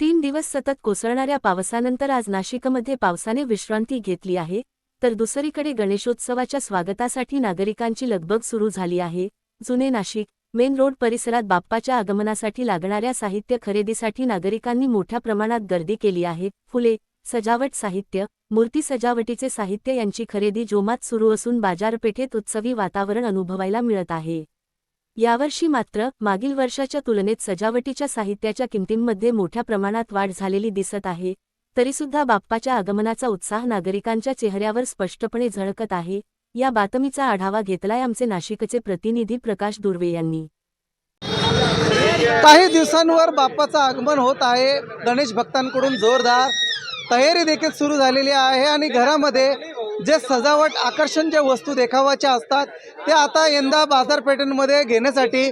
तीन दिवस सतत कोसळणाऱ्या पावसानंतर आज नाशिकमध्ये पावसाने विश्रांती घेतली आहे तर दुसरीकडे गणेशोत्सवाच्या स्वागतासाठी नागरिकांची लगबग सुरू झाली आहे. जुने नाशिक मेन रोड परिसरात बाप्पाच्या आगमनासाठी लागणाऱ्या साहित्य खरेदीसाठी नागरिकांनी मोठ्या प्रमाणात गर्दी केली आहे. फुले सजावट साहित्य मूर्ती सजावटीचे साहित्य यांची खरेदी जोमात सुरू असून बाजारपेठेत उत्सवी वातावरण अनुभवायला मिळत आहे. यावर्षी मात्र मागील वर्षाच्या तुलनेत सजावटीच्या साहित्याच्या किमतींमध्ये मोठ्या प्रमाणात वाढ झालेली दिसत आहे. तरीसुद्धा बाप्पाच्या आगमनाचा उत्साह नागरिकांच्या चेहऱ्यावर स्पष्टपणे झळकत आहे. या बातमीचा आढावा घेतलाय आमचे नाशिकचे प्रतिनिधी प्रकाश दुर्वे यांनी. काही दिवसांवर बाप्पाचं आगमन होत आहे. गणेश भक्तांकडून जोरदार तयारी देखील सुरू झालेली आहे आणि घरामध्ये जे सजावट आकर्षण जे वस्तू देखावाच्या असतात ते आता यंदा बाजारपेठांमध्ये घेण्यासाठी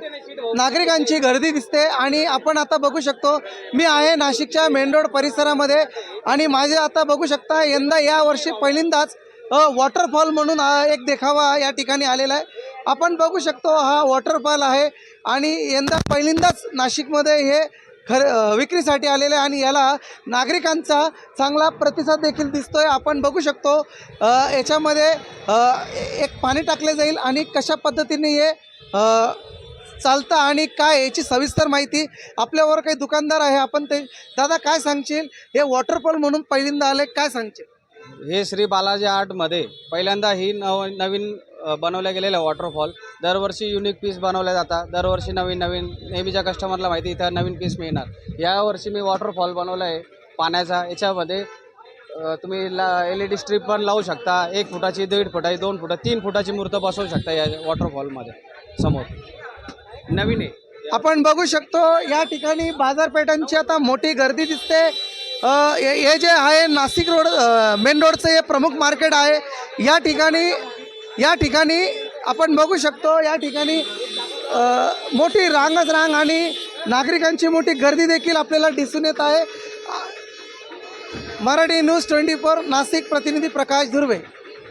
नागरिकांची गर्दी दिसते. आणि आपण आता बघू शकतो मी आहे नाशिकच्या मेन रोड परिसरामध्ये. आणि माझे आता बघू शकता यंदा यावर्षी पहिल्यांदाच वॉटरफॉल म्हणून एक देखावा या ठिकाणी आलेला आहे. आपण बघू शकतो हा वॉटरफॉल आहे. आणि यंदा पहिल्यांदाच नाशिकमध्ये हे खर विक्रीसाठी आलेले आहे आणि याला नागरिकांचा चांगला प्रतिसाद देखील दिसतो आहे आपण बघू शकतो याच्यामध्ये एक पाणी टाकले जाईल आणि कशा पद्धतीने हे चालतं आणि काय याची सविस्तर माहिती आपल्यावर काही दुकानदार आहे आपण ते दादा काय सांगशील? हे वॉटरफॉल म्हणून पहिल्यांदा आले काय सांगशील? हे श्री बालाजी आर्टमध्ये पहिल्यांदा ही नव नवीन बनवल्या गेलेलं वॉटरफॉल दरवर्षी युनिक पीस बनवल्या जातात. दरवर्षी नवीन नवीन नेहमीच्या कस्टमरला माहिती इथं नवीन पीस मिळणार. यावर्षी मी वॉटरफॉल बनवला आहे पाण्याचा. याच्यामध्ये तुम्ही ला एल ई डी स्ट्रीप पण लावू शकता. एक फुटाची दीड फुटाची दोन फुटा तीन फुटाची मूर्त बसवू शकता या वॉटरफॉलमध्ये समोर. नवीन आहे. आपण बघू शकतो या ठिकाणी बाजारपेठांची आता मोठी गर्दी दिसते. हे जे आहे नाशिक रोड मेन रोडचं हे प्रमुख मार्केट आहे. या ठिकाणी या ठिकाणी आपण बघू शकतो या ठिकाणी मोठी रांगच रांग आणि नागरिकांची मोठी गर्दी देखील आपल्याला दिसून येत आहे. Marathi news twenty four Nashik प्रतिनिधी प्रकाश धुर्वे